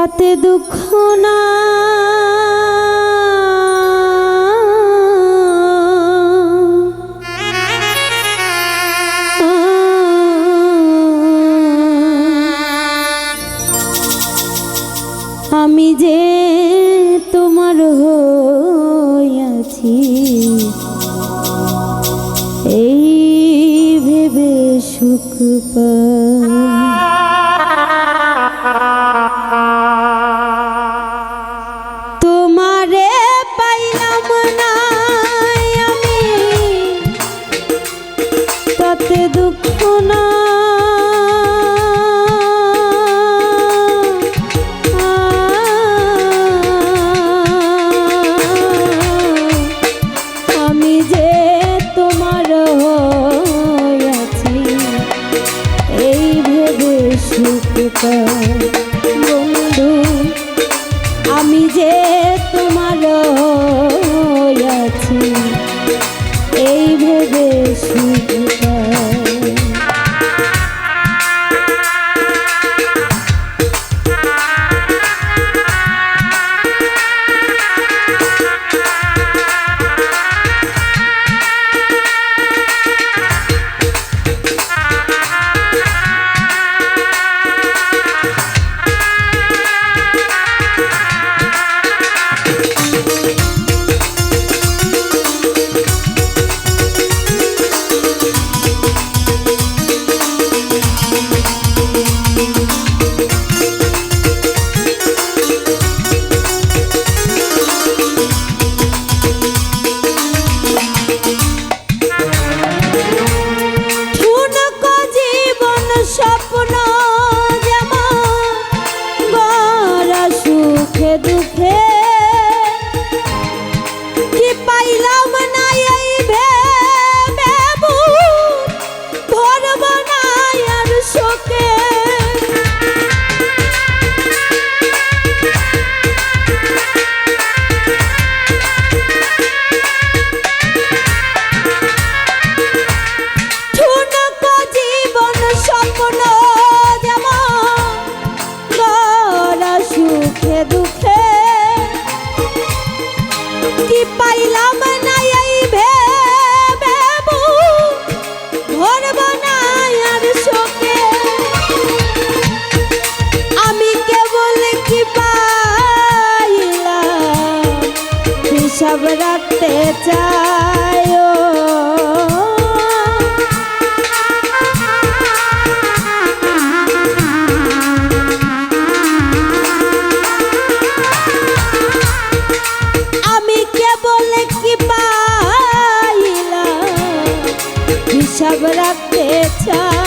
তাতে দুঃখ না আমি যে তোমার হইয়াছি এই ভেবে সুখ পাই। তাতে দুঃখ না আমি যে তোমার আছি, এই ভেবে সুখ। বন্ধু, আমি যে তোমার আছি, এই ভেবে সুখ সুখে হিসাব রাখতে চাই